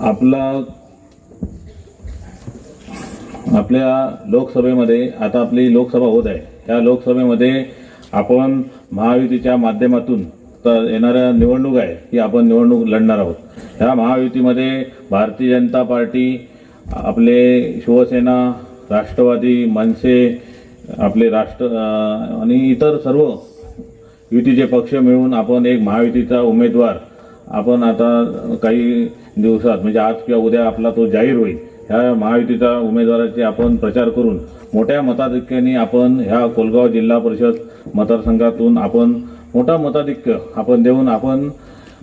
आपला आपल्या लोकसभेमध्ये आता आपली लोकसभा होत आहे. त्या लोकसभेमध्ये आपण महायुतीच्या माध्यमातून तर येणाऱ्या निवडणूक आहे ही आपण निवडणूक लढणार आहोत. ह्या महायुतीमध्ये भारतीय जनता पार्टी आपले शिवसेना राष्ट्रवादी मनसे आपले राष्ट्र आणि इतर सर्व युतीचे पक्ष मिळून आपण एक महायुतीचा उमेदवार आपण आता काही दिवसात म्हणजे आज किंवा उद्या आपला तो जाहीर होईल ह्या महायुतीच्या उमेदवाराचे आपण प्रचार करून मोठ्या मताधिक्याने आपण ह्या कोलगाव जिल्हा परिषद मतदारसंघातून आपण मोठा मताधिक्य आपण देऊन आपण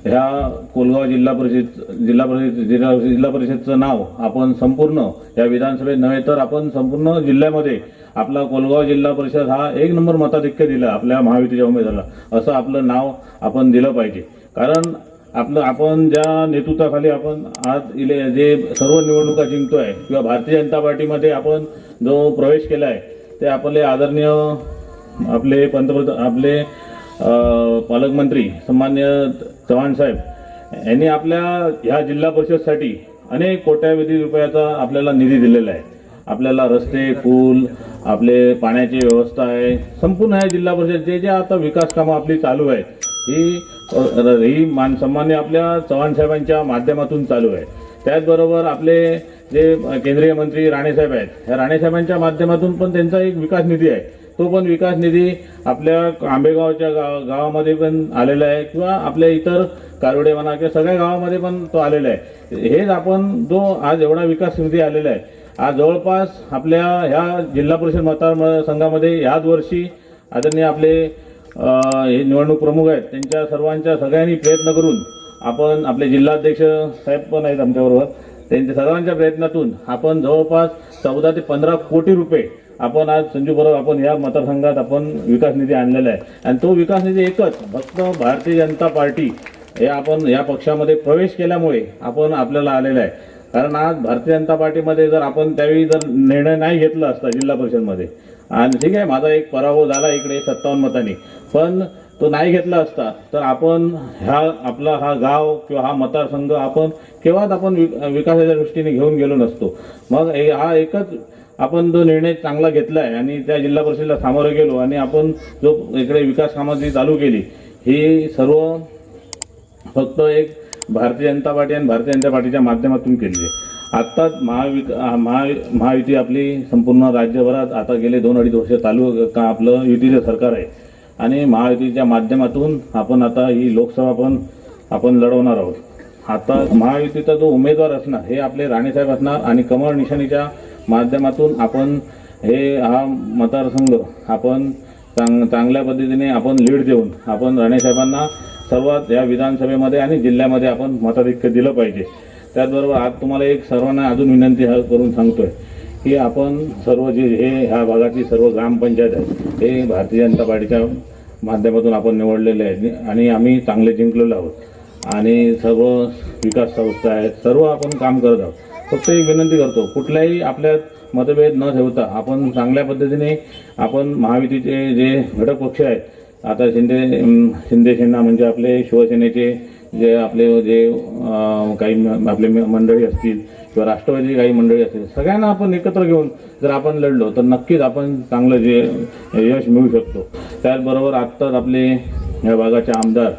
ह्या कोलगाव जिल्हा परिषद जिल्हा परिषद जिल्हा जिल्हा परिषदचं नाव आपण संपूर्ण या विधानसभेत नव्हे तर आपण संपूर्ण जिल्ह्यामध्ये आपला कोलगाव जिल्हा परिषद हा एक नंबर मताधिक्य दिला आपल्या महायुतीच्या उमेदवाराला. असं आपलं नाव आपण दिलं पाहिजे. कारण आपलं आपण ज्या नेतृत्वाखाली आपण आज इले जे सर्व निवडणुका जिंकतोय किंवा भारतीय जनता पार्टीमध्ये आपण जो प्रवेश केला आहे ते आपले आदरणीय आपले पंतप्रधान आपले पालकमंत्री सन्मान्य चव्हाण साहेब यांनी आपल्या ह्या जिल्हा परिषदसाठी अनेक कोट्यावधी रुपयाचा आपल्याला निधी दिलेला आहे. आपल्याला रस्ते पूल आपले पाण्याची व्यवस्था आहे. संपूर्ण ह्या जिल्हा परिषद जे जे आता विकास कामं आपली चालू आहेत ही ही मान सन्मान्य आपल्या चव्हाण साहेबांच्या माध्यमातून चालू आहे. त्याचबरोबर आपले जे केंद्रीय मंत्री राणेसाहेब आहेत ह्या राणेसाहेबांच्या माध्यमातून पण त्यांचा एक विकास निधी आहे. तो पण विकास निधी आपल्या आंबेगावच्या गाव गावामध्ये पण आलेला आहे किंवा आपल्या इतर कारुडे म्हणा किंवा सगळ्या गावामध्ये पण तो आलेला आहे. हेच आपण जो आज एवढा विकास निधी आलेला आहे आज जवळपास आपल्या ह्या जिल्हा परिषद मतदार संघामध्ये ह्याच वर्षी आदरणीय आपले हे निवडणूक प्रमुख आहेत. त्यांच्या सर्वांच्या सगळ्यांनी प्रयत्न करून आपण आपले जिल्हाध्यक्ष साहेब पण आहेत आमच्याबरोबर. त्यांच्या सर्वांच्या प्रयत्नातून आपण जवळपास चौदा ते पंधरा कोटी रुपये आपण आज संजू बरोबर आपण या मतदारसंघात आपण विकास निधी आणलेला आहे. आणि तो विकास निधी एकच फक्त भारतीय जनता पार्टी हे आपण या पक्षामध्ये प्रवेश केल्यामुळे आपण आपल्याला आलेला आहे. कारण आज भारतीय जनता पार्टीमध्ये जर आपण त्यावेळी जर निर्णय नाही घेतला असता जिल्हा परिषदमध्ये आणि ठीक आहे माझा एक पराभव झाला इकडे सत्तावन्न मतांनी पण तो नाही घेतला असता तर आपण ह्या आपला हा गाव किंवा हा मतदारसंघ आपण केव्हाच आपण विकासाच्या दृष्टीने घेऊन गेलो नसतो. मग हा एकच आपण जो निर्णय चांगला घेतला आहे आणि त्या जिल्हा परिषदेला सामोरं गेलो आणि आपण जो इकडे विकास कामाची चालू केली ही सर्व फक्त एक भारतीय जनता पार्टी आणि भारतीय जनता पार्टीच्या माध्यमातून केली आहे. आत्ताच महाविक महा महायुती आपली संपूर्ण राज्यभरात आता गेले दोन अडीच वर्ष चालू का आपलं युतीचं सरकार आहे. आणि महायुतीच्या माध्यमातून आपण आता ही लोकसभा पण आपण लढवणार आहोत. आता महायुतीचा जो उमेदवार असणार हे आपले राणेसाहेब असणार आणि कमळ निशाणीच्या माध्यमातून आपण हे हा मतदारसंघ आपण चांग चांगल्या पद्धतीने आपण लीड देऊन आपण राणेसाहेबांना सर्वात या विधानसभेमध्ये आणि जिल्ह्यामध्ये आपण मताधिक्य दिलं पाहिजे. त्याचबरोबर आज तुम्हाला एक सर्वांना अजून विनंती हा करून सांगतोय की आपण सर्व जे हे ह्या भागातली सर्व ग्रामपंचायत आहे हे भारतीय जनता पार्टीच्या माध्यमातून आपण निवडलेले आहेत. आणि आम्ही चांगले जिंकलेलो आहोत. आणि सर्व विकास संस्था आहेत सर्व आपण काम करत आहोत. फक्त एक विनंती करतो कुठल्याही आपल्यात मतभेद न ठेवता आपण चांगल्या पद्धतीने आपण महायुतीचे जे घटक पक्ष आहेत आता शिंदे शिंदेसेना शिंदे सेना म्हणजे आपले शिवसेनेचे जे आपले जे काही म- आपले मंडळी असतील किंवा राष्ट्रवादी काही मंडळी असतील सगळ्यांना आपण एकत्र घेऊन जर आपण लढलो तर नक्कीच आपण चांगलं जे यश मिळू शकतो. त्याचबरोबर आत्ताच आपले ह्या भागाचे आमदार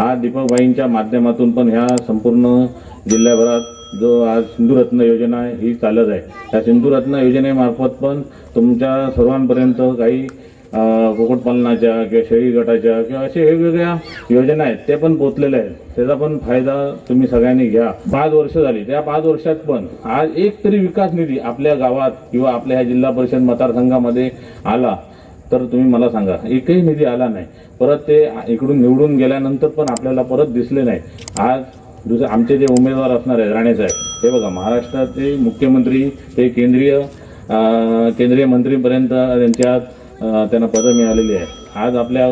आज दीपकबाईंच्या माध्यमातून पण ह्या संपूर्ण जिल्ह्याभरात जो आज सिंधुरत्न योजना ही चालत आहे. त्या सिंधुरत्न योजनेमार्फत पण तुमच्या सर्वांपर्यंत काही कुक्कुटपालनाच्या किंवा शेळी गटाच्या किंवा अशा वेगवेगळ्या योजना आहेत ते पण पोचलेल्या आहेत. त्याचा पण फायदा तुम्ही सगळ्यांनी घ्या. पाच वर्ष झाली. त्या पाच वर्षात पण आज एक तरी विकास निधी आपल्या गावात किंवा आपल्या ह्या जिल्हा परिषद मतदारसंघामध्ये आला तर तुम्ही मला सांगा. एकही निधी आला नाही. परत ते इकडून निवडून गेल्यानंतर पण आपल्याला परत दिसले नाही. आज दुसरे आमचे जे उमेदवार असणार आहेत राणेसाहेब हे बघा महाराष्ट्राचे मुख्यमंत्री ते केंद्रीय केंद्रीय मंत्रीपर्यंत त्यांच्यात त्यांना पदं मिळालेली आहे. आज आपल्या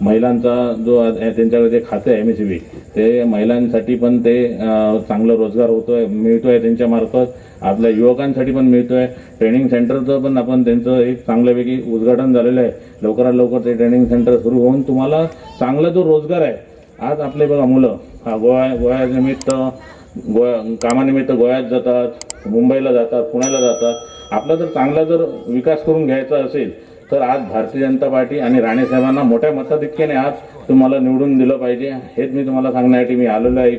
महिलांचा जो त्यांच्याकडे जे खाते आहे एम एस बी ते महिलांसाठी पण ते चांगलं रोजगार होतोय मिळतोय त्यांच्या मार्फत. आपल्या युवकांसाठी पण मिळतोय. ट्रेनिंग सेंटरचं पण आपण त्यांचं एक चांगल्यापैकी उद्घाटन झालेलं आहे. लवकरात लवकर ते ट्रेनिंग सेंटर सुरू होऊन तुम्हाला चांगला जो रोजगार आहे आज आपले बघा मुलं हा गोवा गोव्यानिमित्त गोया कामानिमित्त गोव्यात जातात मुंबईला जातात पुण्याला जातात. आपला जर चांगला जर विकास करून घ्यायचा असेल तर आज भारतीय जनता पार्टी आणि राणेसाहेबांना मोठ्या मताधिक्याने आज तुम्हाला निवडून दिलं पाहिजे. हेच मी तुम्हाला सांगण्यासाठी मी आलेलो आहे.